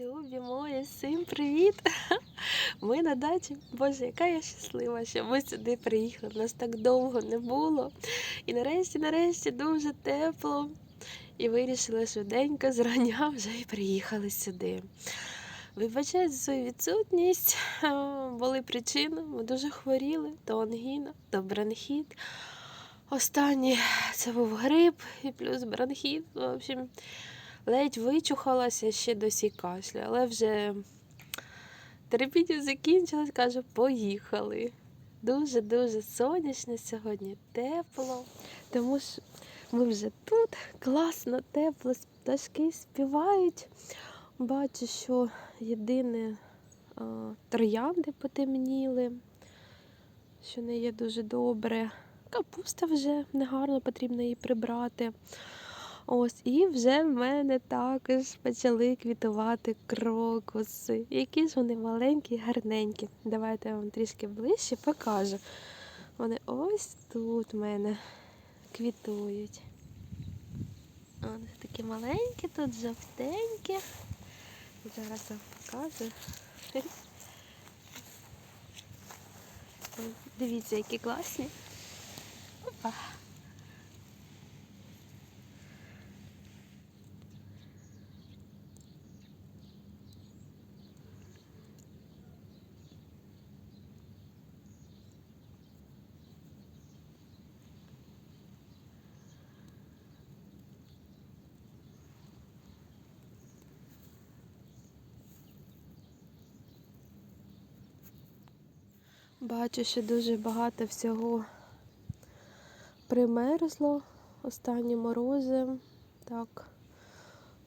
Любі мої, всім привіт! Ми на дачі. Боже, яка я щаслива, що ми сюди приїхали. Нас так довго не було. І нарешті, нарешті, дуже тепло. І вирішили швиденько зрання вже і приїхали сюди. Вибачаю за свою відсутність. Були причини. Ми дуже хворіли, то ангіна, то бронхіт. Останнє це був грип і плюс бронхіт. В общем, ледь вичухалася ще досі кашлю, але вже терпіння закінчилось, каже, поїхали. Дуже-дуже сонячно сьогодні, тепло. Тому що ми вже тут класно, тепло, пташки співають. Бачу, що єдине а, троянди потемніли, що не є дуже добре. Капуста вже негарно, потрібно її прибрати. Ось, і вже в мене також почали квітувати крокуси. Які ж вони маленькі, гарненькі. Давайте я вам трішки ближче покажу. Вони ось тут в мене квітують. Вони такі маленькі, тут жовтенькі. Зараз вам покажу. Дивіться, які класні. Опа. Бачу, що дуже багато всього примерзло. Останні морози так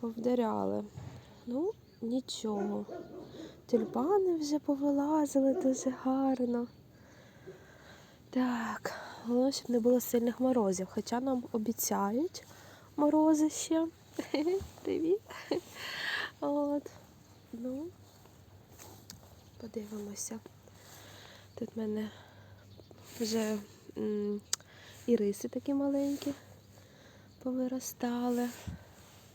повдаряли. Ну, нічого. Тюльпани вже повилазили дуже гарно. Так, головне, щоб не було сильних морозів, хоча нам обіцяють морози ще. Привіт. От. Ну, подивимося. Тут в мене вже і риси такі маленькі повиростали.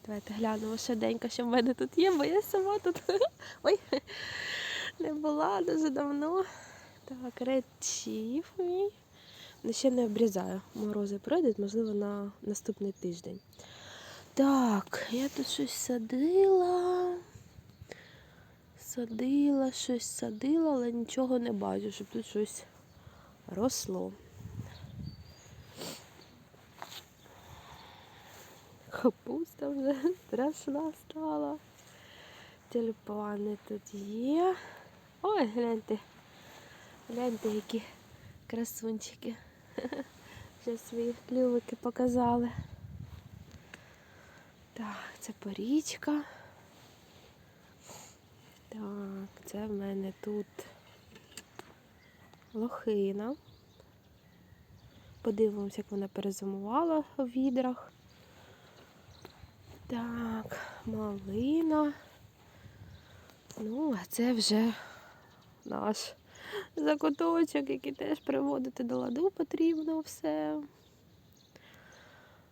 Давайте глянемо швиденько, що в мене тут є, бо я сама тут ой, не була дуже давно. Так, редчів мій. Ну, ще не обрізаю. Морози пройдуть, можливо, на наступний тиждень. Так, я тут щось садила. Садила, щось садила, але нічого не бачу, щоб тут щось росло. Капуста вже страшна стала. Тюльпани тут є. Ой, гляньте. Гляньте, які красунчики. Вже свої клювики показали. Так, це порічка. Так, це в мене тут лохина. Подивимося, як вона перезимувала в відрах. Так, малина. Ну, а це вже наш закуточок, який теж приводити до ладу потрібно все.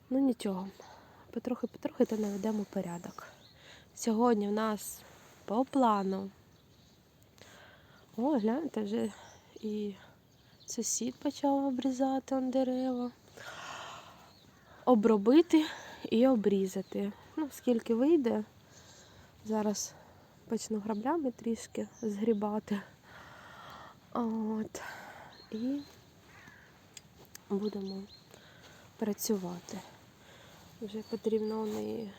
Ну нічого, потрохи-потрохи то наведемо порядок. Сьогодні в нас по плану. О, гляньте, вже і сусід почав обрізати он дерева. Обробити і обрізати. Ну, скільки вийде. Зараз почну граблями трішки згрібати. От. І будемо працювати. Вже потрібно у неї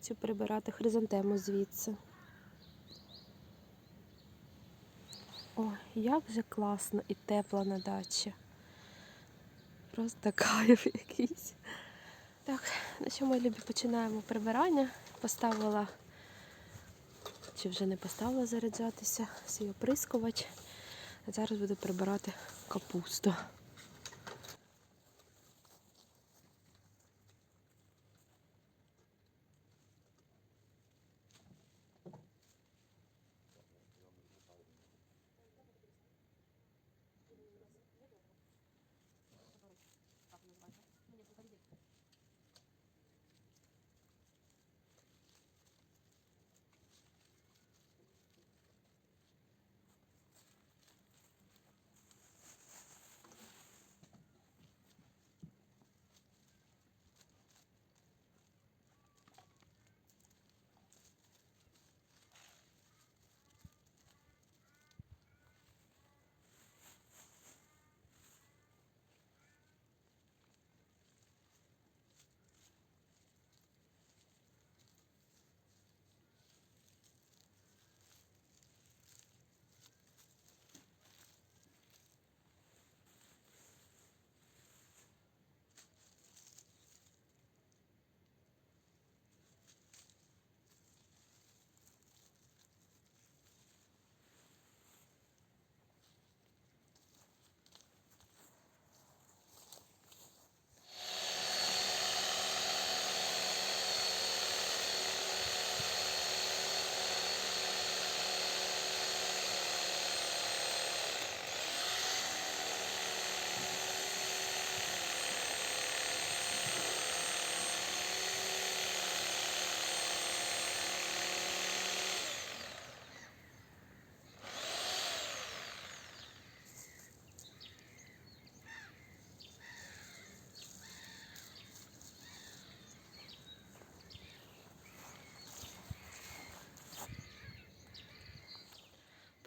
цю прибирати хризантему звідси. Ой, як же класно і тепло на дачі. Просто кайф якийсь. Так, на що ми любі починаємо прибирання. Поставила, чи вже не поставила заряджатися, свій оприскувач. Зараз буду прибирати капусту.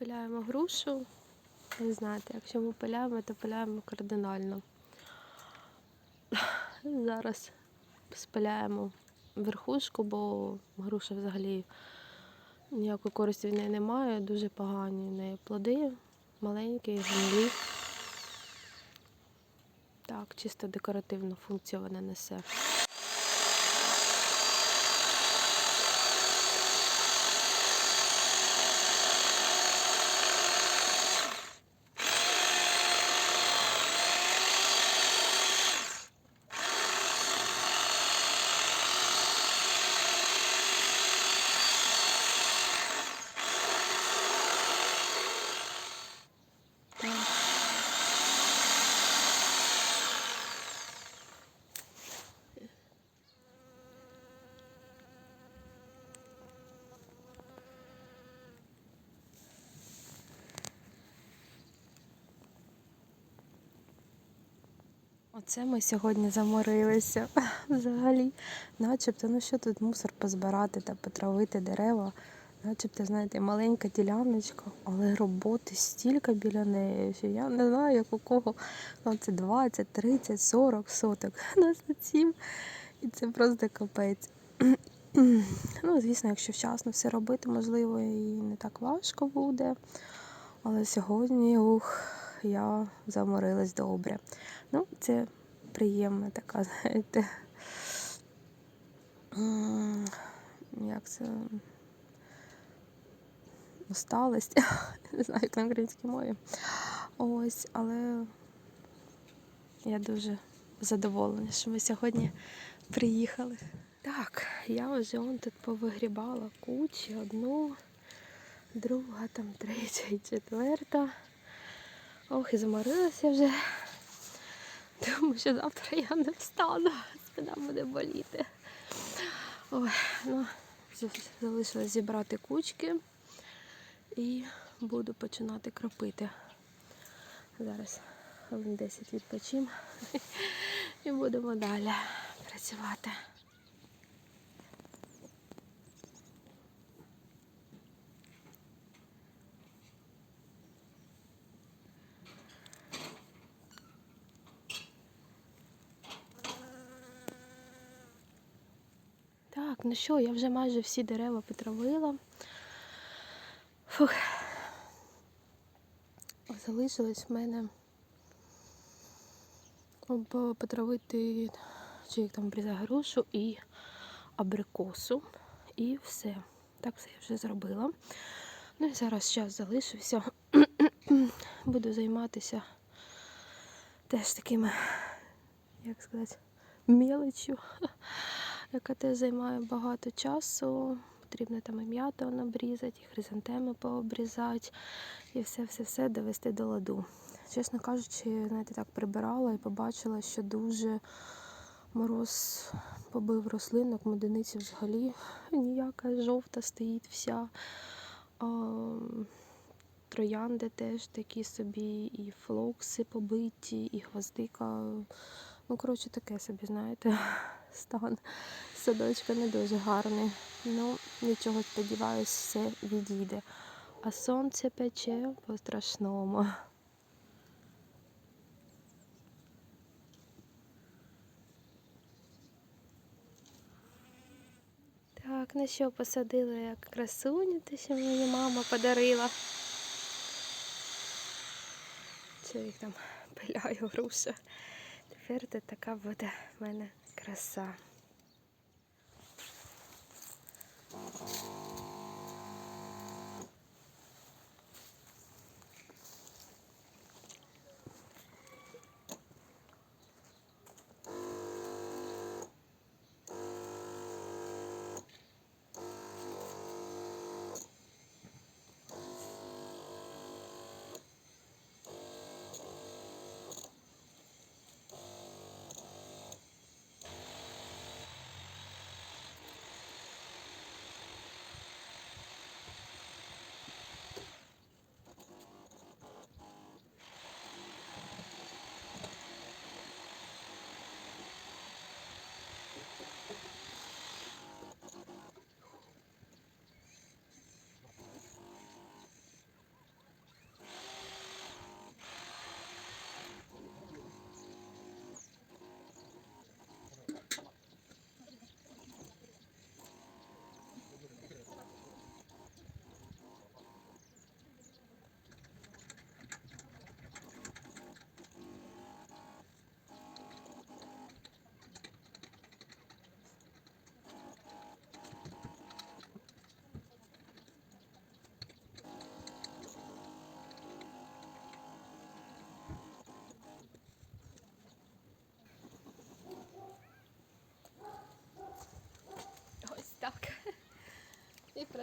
Пиляємо грушу. Ви знаєте, якщо ми пиляємо, то пиляємо кардинально. Зараз спиляємо верхушку, бо груша взагалі ніякої користі від неї немає. Дуже погані в неї плоди, маленькі, гнилі. Так, чисто декоративну функцію вона несе. Оце ми сьогодні заморилися. Взагалі, начебто, ну що тут мусор позбирати та потравити дерева. Начебто, знаєте, маленька діляночка, але роботи стільки біля неї, що я не знаю, як у кого ну, це 20, 30, 40 соток. Нас тут сім. І це просто капець. Ну, звісно, якщо вчасно все робити, можливо, і не так важко буде. Але сьогодні, ух, я заморилась добре. Ну, це приємна така, знаєте. Як це? Усталость. Не знаю, як на українській мові. Ось, але я дуже задоволена, що ми сьогодні приїхали. Так, я вже он тут повигрібала кучі, одну, друга, там третя і четверта. Ох, і заморилася вже. Тому що завтра я не встану, спина буде боліти. Ой, ну, залишилось зібрати кучки і буду починати кропити. Зараз хвилин 10 відпочим і будемо далі працювати. Так, ну що, я вже майже всі дерева потравила. Фух. Залишилось в мене потравити, чи як там обрізати грушу і абрикосу. І все. Так все я вже зробила. Ну і зараз час залишився. Буду займатися теж такими, як сказати, мелочю, яка теж займає багато часу. Потрібно там і м'ято обрізати, і хризантеми пообрізати, і все-все-все довести до ладу. Чесно кажучи, знаєте, так прибирала і побачила, що дуже мороз побив рослинок, медениці взагалі ніяка жовта стоїть вся. Троянди теж такі собі, і флокси побиті, і гвоздика. Ну, коротше, таке собі, знаєте, стан садочка не дуже гарний. Ну, нічого, сподіваюсь, все відійде. А сонце пече по-страшному. Так, ну що, посадила як красуню, те, що мені мама подарила. Це їх там пиляю груша. Тепер тут така буде в мене краса.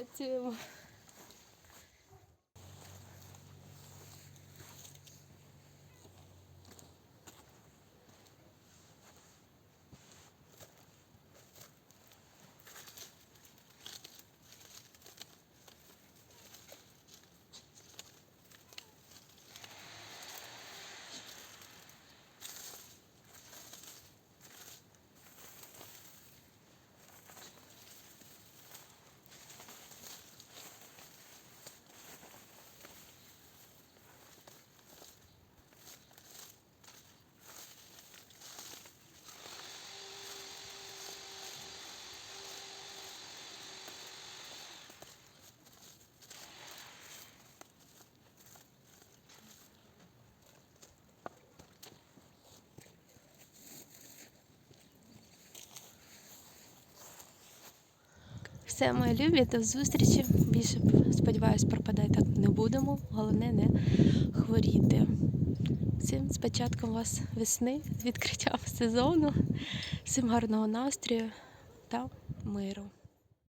Працюємо. Все, мої любі, до зустрічі. Більше, сподіваюсь, пропадати так не будемо. Головне не хворіти. Всім з початком вас весни, з відкриттям сезону, всім гарного настрою та миру.